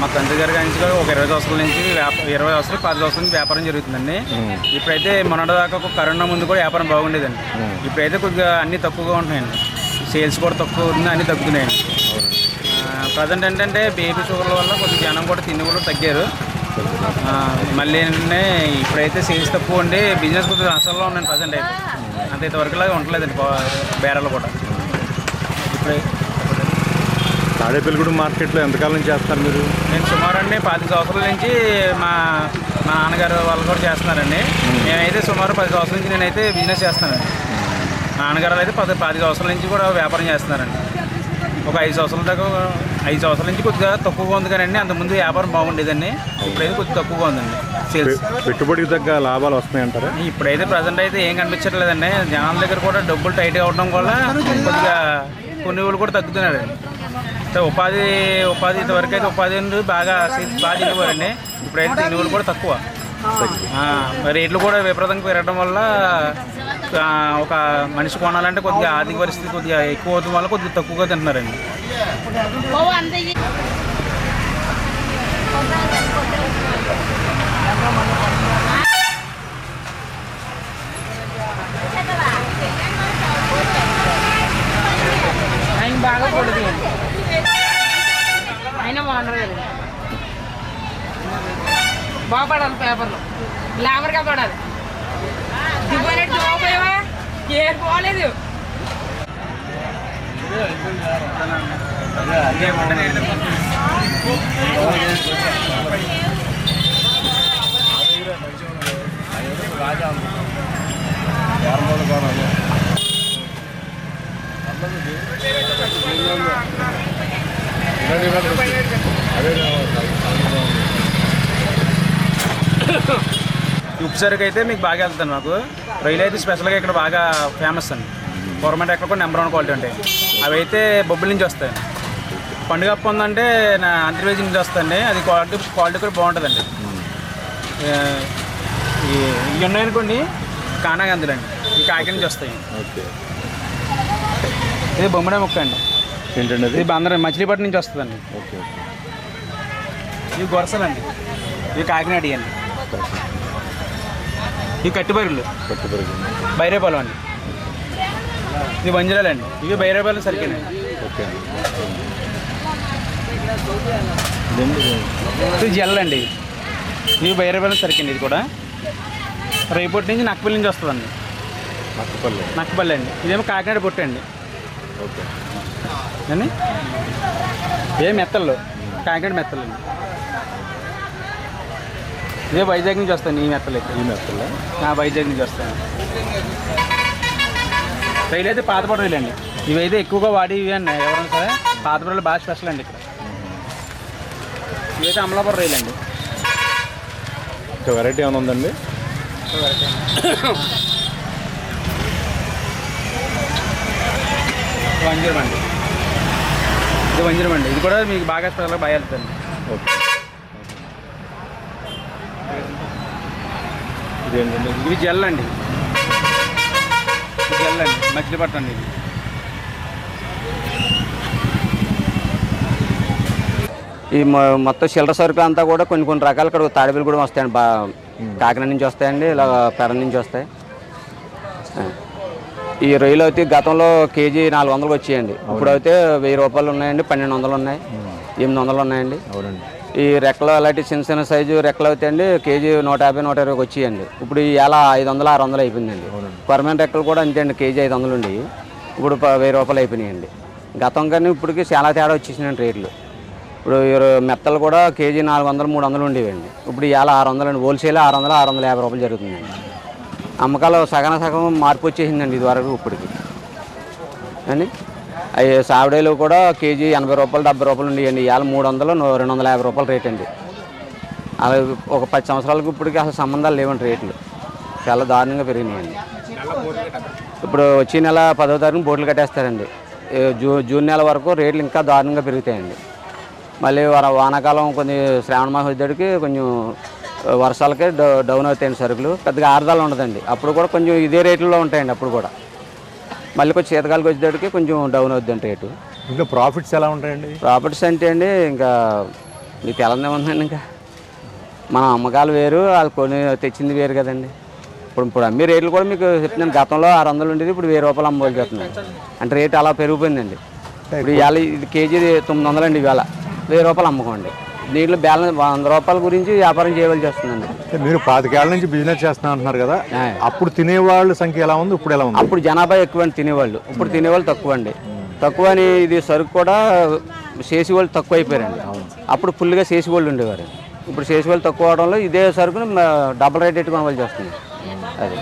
మా తండ్రి గారి నుంచి ఒక ఇరవై సంవత్సరాల నుంచి ఇరవై సంవత్సరాలు పది సంవత్సరాల నుంచి వ్యాపారం జరుగుతుందండి. ఇప్పుడైతే మొన్నటిదాకా ఒక కరోనా ముందు కూడా వ్యాపారం బాగుండేదండి. ఇప్పుడైతే కొద్దిగా అన్నీ తక్కువగా ఉంటున్నాయండి. సేల్స్ కూడా తక్కువ ఉంది అన్నీ తగ్గుతున్నాయండి. ప్రజెంట్ ఏంటంటే బేబీ షుగర్ల వల్ల కొద్దిగా జనం కూడా తిండి కూడా తగ్గారు. మళ్ళీ ఇప్పుడైతే సేల్స్ తక్కువ ఉండి బిజినెస్ కొద్దిగా నష్టాల్లో ఉన్నాను ప్రజెంట్ అయితే. అంత ఇంతవరకులాగా ఉండలేదండి బేరాలు కూడా. ఇప్పుడే. తాడేపల్లిగూడెం మార్కెట్లో ఎంతకాలం నుంచి చేస్తారు మీరు? నేను సుమారు అండి పది సంవత్సరాల నుంచి మా మా నాన్నగారు వాళ్ళు కూడా చేస్తున్నారండి. నేనైతే సుమారు పది సంవత్సరాల నుంచి నేనైతే బిజినెస్ చేస్తానండి నాన్నగారు అయితే పది పది సంవత్సరాల నుంచి కూడా వ్యాపారం చేస్తున్నారండి. ఒక ఐదు సంవత్సరాల దాకా ఐదు సంవత్సరాల నుంచి కొద్దిగా తక్కువగా ఉంది కానీ అంతకుముందు వ్యాపారం బాగుండేదండి. ఇప్పుడైతే కొద్దిగా తక్కువగా ఉందండి. సేల్స్ పెట్టుబడికి తగ్గ లాభాలు వస్తున్నాయంటారా? ఇప్పుడైతే ప్రజెంట్ అయితే ఏం కనిపించట్లేదండి. జనాల దగ్గర కూడా డబ్బులు టైట్ అవడం వల్ల కొద్దిగా కొన్ని కూడా తగ్గుతున్నారండి అంటే ఉపాధి ఉపాధి ఇంతవరకు అయితే ఉపాధి బాగా బాగా తినేవారండి ఇప్పుడైతే తినే వాళ్ళు కూడా తక్కువ. రేట్లు కూడా విపరీతంగా పెరగడం వల్ల ఒక మనిషి కొనాలంటే కొద్దిగా ఆర్థిక పరిస్థితి కొద్దిగా ఎక్కువ అవుతుంది వల్ల కొద్దిగా తక్కువగా తింటున్నారండి. ఆయన బాగా కొడుతుంది ఆయన బాగుండదు కదా బాగా పడాలి పేపర్లో. గ్లామర్గా పడాలి. దిబ్బనట్టు పోపోయావా ఏం పోలేదు ఉప్పు సరుకు అయితే మీకు బాగా వెళ్తాను మాకు. రొయ్యలు అయితే స్పెషల్గా ఇక్కడ బాగా ఫేమస్ అండి. గవర్నమెంట్ ఎక్కడ కూడా నెంబర్ వన్ క్వాలిటీ ఉంటాయి. అవి అయితే బొబ్బుల నుంచి వస్తాయి. పండుగ అప్పు ఉందంటే నా అంతర్వేది నుంచి వస్తాయండి. అది క్వాలిటీ క్వాలిటీ కూడా బాగుంటుందండి. ఇవి ఉన్నాయనుకోండి కానాగందులు అండి ఈ కాకి నుంచి వస్తాయి. ఓకే. ఇది బొమ్మడే ముక్క అండి. ఏంటండి ఇది బందరం మచిలీపట్నం నుంచి వస్తుందండి. ఓకే ఇవి గొరసలండి. ఇవి కాకినాడ అండి. ఇవి కట్టుబరులు పెట్టుబడి బైరేపాలెం అండి ఇది బంజరాలండి. ఇవి బైరేపాలెం సరికేనండి ఓకే ఇది జెల్ అండి ఇవి బైరేపాలెం సరికండి ఇది కూడా. రేపటి నుంచి నక్కపల్లి నుంచి వస్తుందండి. మక్కపల్లి నక్కపల్లి అండి. ఇదేమో కాకినాడ పొట్టు అండి. ఓకే. ఏ మెత్తల్లో కాకినాడ మెత్తలు అండి. ఇదే వైజాగ్ నుంచి వస్తాయండి ఈ మెత్తలు అయితే. ఈ మెత్తలా? నా వైజాగ్ నుంచి వస్తాను. రైలు అయితే పాతపడ రైలు అండి. ఇవైతే ఎక్కువగా వాడి ఇవి అండి ఎవరైనా సరే. పాతపడ రైలు బాగా స్పెషల్ అండి ఇక్కడ. ఇవైతే అమలాపురం రైలు అండి. ఇంకా వెరైటీ ఏమైనా ఉందండి? వంజరం అండి ఇది వంజరం అండి ఇది కూడా మీకు బాగా స్పెషల్గా బాగా వెళ్తుంది. ఓకే. ఇదేంటండి? ఇవి జెల్ అండి. ఇది జెల్ అండి. మచిలీపట్నం అండి ఇది. ఈ మొత్తం చిల్లర సరుకు అంతా కూడా కొన్ని కొన్ని రకాలు ఇక్కడ తాడిపల్లి కూడా వస్తాయండి. బా కాకినాడ నుంచి వస్తాయండి. ఇలా పెర నుంచి వస్తాయి. ఈ రొయ్యలు అయితే గతంలో కేజీ నాలుగు వందలకు వచ్చాయండి. ఇప్పుడు అయితే వెయ్యి రూపాయలు ఉన్నాయండి. పన్నెండు వందలు ఉన్నాయి. ఎనిమిది వందలు ఉన్నాయండి. అవునండి. ఈ రెక్కలు అలాంటి చిన్న చిన్న సైజు రెక్కలు అవుతాయండి కేజీ నూట యాభై నూట ఇరవైకి వచ్చాయండి. ఇప్పుడు ఈ ఎలా ఐదు వందలు ఆరు వందలు అయిపోయిందండి. కొరమైన రెక్కలు కూడా అంతే అండి కేజీ ఐదు వందలు ఉండి. ఇప్పుడు వెయ్యి రూపాయలు అయిపోయినాయండి. గతం కానీ ఇప్పటికి చాలా తేడా వచ్చేసినాయండి రేట్లు. ఇప్పుడు మెత్తలు కూడా కేజీ నాలుగు వందలు మూడు వందలు ఉండేవండి. ఇప్పుడు ఇవాళ ఆరు వందలు అండి. హోల్సేల్ ఆరు వందలు ఆరు వందల యాభై రూపాయలు జరుగుతుందండి. అమ్మకాలు సగం సగం మార్పు వచ్చేసిందండి ఇది వరకు ఇప్పటికి. అని అవి సావిడేలు కూడా కేజీ ఎనభై రూపాయలు డెబ్బై రూపాయలు ఉండేయండి ఇవాళ మూడు వందలు రెండు వందల యాభై రూపాయలు రేట్ అండి. అలా ఒక పది సంవత్సరాలకు ఇప్పటికి అసలు సంబంధాలు లేవండి రేట్లు. చాలా దారుణంగా పెరిగినాయండి. ఇప్పుడు వచ్చే నెల పదో తారీఖు బోట్లు కట్టేస్తారండి. జూ జూన్ నెల వరకు రేట్లు ఇంకా దారుణంగా పెరుగుతాయండి. మళ్ళీ వర- వానాకాలం కొంచెం శ్రావణ మాసం వచ్చేటికి కొంచెం వర్షాలకే డౌ- డౌన్ అవుతాయండి సరుకులు. పెద్దగా ఆరుదాలు ఉండదండి. అప్పుడు కూడా కొంచెం ఇదే రేట్లలో ఉంటాయండి అప్పుడు కూడా. మళ్ళీ కొంచెం శీతకాలకు వచ్చేటికి కొంచెం డౌన్ అవుద్దండి రేటు. ఇంకా ప్రాఫిట్స్ ఎలా ఉంటాయండి? ప్రాపర్టీస్ అంటే అండి ఇంకా మీకు తెలంగాణ ఉందండి ఇంకా? మన అమ్మకాలు వేరు అది కొని తెచ్చింది వేరు కదండి. ఇప్పుడు ఇప్పుడు అమ్మే రేట్లు కూడా మీకు చెప్తున్నాను. గతంలో ఆరు వందలు ఉండేది ఇప్పుడు వెయ్యి రూపాయలు అమ్మవలసి చెప్తున్నాను అంటే రేట్ అలా పెరిగిపోయిందండి. ఇప్పుడు ఇవాళ ఇది కేజీ తొమ్మిది వందలండి ఇవాళ. వెయ్యి రూపాయలు అమ్ముకోండి. దీంట్లో బ్యాలెన్స్ వంద రూపాయల గురించి వ్యాపారం చేయవలసి వస్తుందండి. మీరు పాతికేళ్ళ నుంచి బిజినెస్ చేస్తున్నా అంటున్నారు కదా. అప్పుడు తినేవాళ్ళ సంఖ్య ఎలా ఉంది? ఇప్పుడు ఎలా ఉంది? అప్పుడు జనాభా ఎక్కువ అండి తినేవాళ్ళు. ఇప్పుడు తినేవాళ్ళు తక్కువ అండి. తక్కువ అని ఇది సరుకు కూడా చేసి వాళ్ళు తక్కువ అయిపోయారండి. అప్పుడు ఫుల్గా చేసి వాళ్ళు ఉండేవారు. ఇప్పుడు చేసి వాళ్ళు తక్కువ అవడంలో ఇదే సరుకుని డబుల్ రేట్ పెట్టుకోవాల్సి వస్తుంది అది.